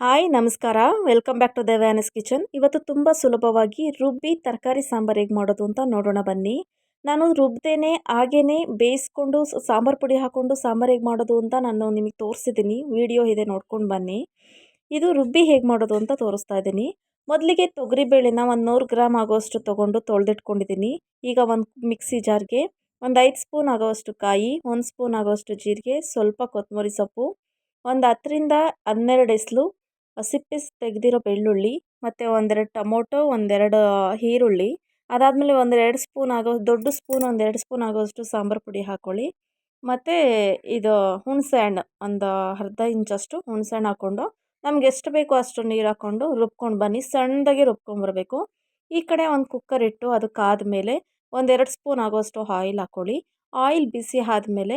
Hi, ನಮಸ್ಕಾರ. Welcome back to ದೇವ್ಯಾನಸ್ kitchen. ಇವತ್ತು ತುಂಬ ಸುಲಭವಾಗಿ ರುಬ್ಬಿ ತರಕಾರಿ ಸಾಂಬಾರು ಹೇಗೆ ಮಾಡೋದು ಅಂತ ನೋಡೋಣ ಬನ್ನಿ. ನಾನು ರುಬ್ದೇನೆ ಹಾಗೇ ಬೇಯಿಸ್ಕೊಂಡು ಸಾಂಬಾರು ಪುಡಿ ಹಾಕ್ಕೊಂಡು ಸಾಂಬಾರು ಹೇಗೆ ಮಾಡೋದು ಅಂತ ನಾನು ನಿಮಗೆ ತೋರಿಸಿದ್ದೀನಿ ವಿಡಿಯೋ ಇದೆ ನೋಡ್ಕೊಂಡು ಬನ್ನಿ. ಇದು ರುಬ್ಬಿ ಹೇಗೆ ಮಾಡೋದು ಅಂತ ತೋರಿಸ್ತಾ ಇದ್ದೀನಿ. ಮೊದಲಿಗೆ ತೊಗರಿಬೇಳೆನ ಒಂದು ನೂರು ಗ್ರಾಮ್ ಆಗೋಷ್ಟು ತೊಗೊಂಡು ತೊಳೆದಿಟ್ಕೊಂಡಿದ್ದೀನಿ ಈಗ ಒಂದು ಮಿಕ್ಸಿ ಜಾರ್ಗೆ ಒಂದು ಐದು ಸ್ಪೂನ್ ಆಗೋಷ್ಟು ಕಾಯಿ, ಒಂದು ಸ್ಪೂನ್ ಆಗೋಷ್ಟು ಜೀರಿಗೆ, ಸ್ವಲ್ಪ ಕೊತ್ತಂಬರಿ ಸೊಪ್ಪು, ಒಂದು ಹತ್ತರಿಂದ ಹನ್ನೆರಡು ಎಸ್ಲು ಸಿಪ್ಪೆ ತೆಗೆದಿರೋ ಬೆಳ್ಳುಳ್ಳಿ, ಮತ್ತು ಒಂದೆರಡು ಟೊಮೊಟೊ, ಒಂದೆರಡು ಈರುಳ್ಳಿ. ಅದಾದಮೇಲೆ ಒಂದೆರಡು ಸ್ಪೂನ್ ಆಗೋ, ದೊಡ್ಡ ಸ್ಪೂನ್ ಒಂದೆರಡು ಸ್ಪೂನ್ ಆಗೋವಷ್ಟು ಸಾಂಬಾರು ಪುಡಿ ಹಾಕ್ಕೊಳ್ಳಿ ಮತ್ತು ಇದು ಹುಣಸೆ ಹಣ್ಣು ಒಂದು ಅರ್ಧ ಇಂಚಷ್ಟು ಹುಣಸೆ ಹಣ್ಣು ಹಾಕ್ಕೊಂಡು ನಮ್ಗೆ ಎಷ್ಟು ಬೇಕೋ ಅಷ್ಟು ನೀರು ಹಾಕ್ಕೊಂಡು ರುಬ್ಕೊಂಡು ಬನ್ನಿ, ಸಣ್ಣದಾಗಿ ರುಬ್ಕೊಂಬರ್ಬೇಕು ಈ ಕಡೆ ಒಂದು ಕುಕ್ಕರ್ ಇಟ್ಟು, ಅದು ಮೇಲೆ ಒಂದೆರಡು ಸ್ಪೂನ್ ಆಗೋವಷ್ಟು ಆಯಿಲ್ ಹಾಕ್ಕೊಳ್ಳಿ ಆಯಿಲ್ ಬಿಸಿ ಆದಮೇಲೆ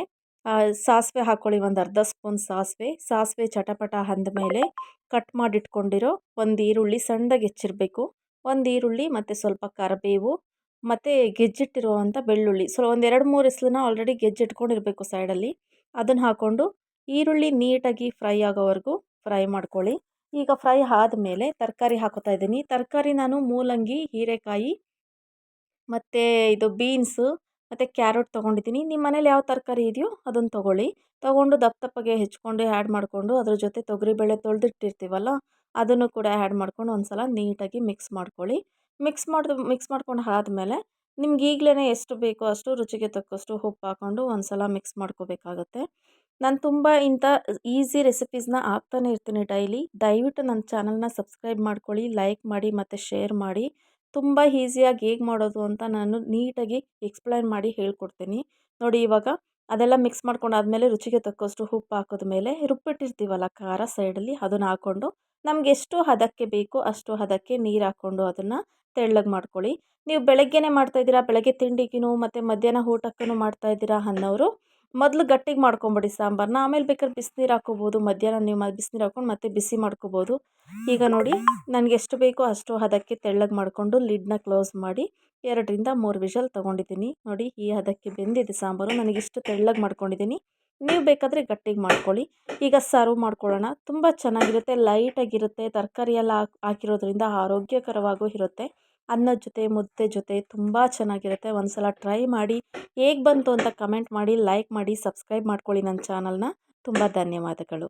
ಸಾಸಿವೆ ಹಾಕ್ಕೊಳ್ಳಿ ಒಂದು ಅರ್ಧ ಸ್ಪೂನ್ ಸಾಸಿವೆ. ಸಾಸಿವೆ ಚಟಪಟ ಅಂದಮೇಲೆ ಕಟ್ ಮಾಡಿಟ್ಕೊಂಡಿರೋ ಒಂದು ಈರುಳ್ಳಿ ಸಣ್ಣದಾಗಿ ಹೆಚ್ಚಿರಬೇಕು. ಒಂದು ಈರುಳ್ಳಿ ಮತ್ತು ಸ್ವಲ್ಪ ಕರಿಬೇವು ಮತ್ತು ಗೆಜ್ಜಿಟ್ಟಿರುವಂಥ ಬೆಳ್ಳುಳ್ಳಿ. ಸೊ, ಒಂದು ಎರಡು ಮೂರು ಹೆಸ್ಲನ್ನ ಆಲ್ರೆಡಿ ಗೆಜ್ಜಿಟ್ಕೊಂಡಿರಬೇಕು ಸೈಡಲ್ಲಿ ಅದನ್ನು ಹಾಕ್ಕೊಂಡು ಈರುಳ್ಳಿ ನೀಟಾಗಿ ಫ್ರೈ ಆಗೋವರೆಗೂ ಫ್ರೈ ಮಾಡ್ಕೊಳ್ಳಿ. ಈಗ ಫ್ರೈ ಆದಮೇಲೆ ತರಕಾರಿ ಹಾಕೋತಾ ಇದ್ದೀನಿ. ತರಕಾರಿ ನಾನು ಮೂಲಂಗಿ, ಹೀರೆಕಾಯಿ ಮತ್ತು ಇದು ಬೀನ್ಸು ಮತ್ತು ಕ್ಯಾರೆಟ್ ತೊಗೊಂಡಿದ್ದೀನಿ. ನಿಮ್ಮ ಮನೇಲಿ ಯಾವ ತರಕಾರಿ ಇದೆಯೋ ಅದನ್ನು ತೊಗೊಳ್ಳಿ. ತೊಗೊಂಡು ದಪ್ಪ ದಪ್ಪಗೆ ಹೆಚ್ಕೊಂಡು ಆ್ಯಡ್ ಮಾಡಿಕೊಂಡು ಅದ್ರ ಜೊತೆ ತೊಗರಿಬೇಳೆ ತೊಳೆದಿಟ್ಟಿರ್ತೀವಲ್ಲ, ಅದನ್ನು ಕೂಡ ಆ್ಯಡ್ ಮಾಡ್ಕೊಂಡು ಒಂದು ಸಲ ನೀಟಾಗಿ ಮಿಕ್ಸ್ ಮಾಡ್ಕೊಳ್ಳಿ. ಮಿಕ್ಸ್ ಮಾಡಿದ ಮಿಕ್ಸ್ ಮಾಡ್ಕೊಂಡು ಆದಮೇಲೆ ನಿಮ್ಗೆ ಈಗಲೇ ಎಷ್ಟು ಬೇಕೋ ಅಷ್ಟು ರುಚಿಗೆ ತಕ್ಕಷ್ಟು ಉಪ್ಪು ಹಾಕ್ಕೊಂಡು ಒಂದು ಸಲ ಮಿಕ್ಸ್ ಮಾಡ್ಕೋಬೇಕಾಗತ್ತೆ. ನಾನು ತುಂಬ ಇಂಥ ಈಸಿ ರೆಸಿಪೀಸ್ನ ಹಾಕ್ತಾನೆ ಇರ್ತೀನಿ ಡೈಲಿ. ದಯವಿಟ್ಟು ನನ್ನ ಚಾನಲ್ನ ಸಬ್ಸ್ಕ್ರೈಬ್ ಮಾಡ್ಕೊಳ್ಳಿ ಲೈಕ್ ಮಾಡಿ ಮತ್ತು ಶೇರ್ ಮಾಡಿ. ತುಂಬ ಈಸಿಯಾಗಿ ಹೇಗೆ ಮಾಡೋದು ಅಂತ ನಾನು ನೀಟಾಗಿ ಎಕ್ಸ್ಪ್ಲೈನ್ ಮಾಡಿ ಹೇಳ್ಕೊಡ್ತೀನಿ. ನೋಡಿ ಇವಾಗ ಅದೆಲ್ಲ ಮಿಕ್ಸ್ ಮಾಡ್ಕೊಂಡಾದ್ಮೇಲೆ ರುಚಿಗೆ ತಕ್ಕಷ್ಟು ಉಪ್ಪು ಹಾಕಿದ್ಮೇಲೆ ರುಬ್ಬಿಟ್ಟಿರ್ತೀವಲ್ಲ ಖಾರ ಸೈಡಲ್ಲಿ ಅದನ್ನು ಹಾಕ್ಕೊಂಡು ನಮ್ಗೆ ಎಷ್ಟು ಹದಕ್ಕೆ ಬೇಕು ಅಷ್ಟು ಹದಕ್ಕೆ ನೀರು ಹಾಕ್ಕೊಂಡು ಅದನ್ನು ತೆಳ್ಳಗೆ ಮಾಡ್ಕೊಳ್ಳಿ. ನೀವು ಬೆಳಗ್ಗೆನೇ ಮಾಡ್ತಾಯಿದ್ದೀರಾ ಬೆಳಗ್ಗೆ ತಿಂಡಿಗೂ ಮತ್ತು ಮಧ್ಯಾಹ್ನ ಊಟಕ್ಕೂ ಮಾಡ್ತಾಯಿದ್ದೀರಾ ಅನ್ನೋರು ಮೊದಲು ಗಟ್ಟಿಗೆ ಮಾಡ್ಕೊಂಬಿಡಿ ಸಾಂಬಾರನ್ನ ಆಮೇಲೆ ಬೇಕಾದ್ರೆ ಬಿಸಿನೀರು ಹಾಕ್ಕೋಬೋದು ಮಧ್ಯಾಹ್ನ ನೀವು ಬಿಸಿನೀರು ಹಾಕ್ಕೊಂಡು ಮತ್ತೆ ಬಿಸಿ ಮಾಡ್ಕೋಬೋದು. ಈಗ ನೋಡಿ, ನನಗೆ ಎಷ್ಟು ಬೇಕೋ ಅಷ್ಟು ಹದಕ್ಕೆ ತೆಳ್ಳಗೆ ಮಾಡಿಕೊಂಡು ಲಿಡ್ನ ಕ್ಲೋಸ್ ಮಾಡಿ ಎರಡರಿಂದ ಮೂರು ವಿಷಲ್ ತೊಗೊಂಡಿದ್ದೀನಿ. ನೋಡಿ, ಈ ಹದಕ್ಕೆ ಬೆಂದಿದೆ ಸಾಂಬಾರು. ನನಗಿಷ್ಟು ತೆಳ್ಳಗೆ ಮಾಡ್ಕೊಂಡಿದ್ದೀನಿ. ನೀವು ಬೇಕಾದರೆ ಗಟ್ಟಿಗೆ ಮಾಡ್ಕೊಳ್ಳಿ. ಈಗ ಸರ್ವ್ ಮಾಡ್ಕೊಳ್ಳೋಣ. ತುಂಬ ಚೆನ್ನಾಗಿರುತ್ತೆ, ಲೈಟಾಗಿರುತ್ತೆ, ತರಕಾರಿ ಎಲ್ಲ ಹಾಕಿ, ಹಾಕಿರೋದ್ರಿಂದ ಆರೋಗ್ಯಕರವಾಗೂ ಇರುತ್ತೆ. ಅನ್ನದ ಜೊತೆ, ಮುದ್ದೆ ಜೊತೆ ತುಂಬ ಚೆನ್ನಾಗಿರುತ್ತೆ. ಒಂದು ಸಲ ಟ್ರೈ ಮಾಡಿ, ಹೇಗೆ ಬಂತು ಅಂತ ಕಮೆಂಟ್ ಮಾಡಿ, ಲೈಕ್ ಮಾಡಿ, ಸಬ್ಸ್ಕ್ರೈಬ್ ಮಾಡ್ಕೊಳ್ಳಿ ನನ್ನ ಚಾನಲ್ನ. ತುಂಬ ಧನ್ಯವಾದಗಳು.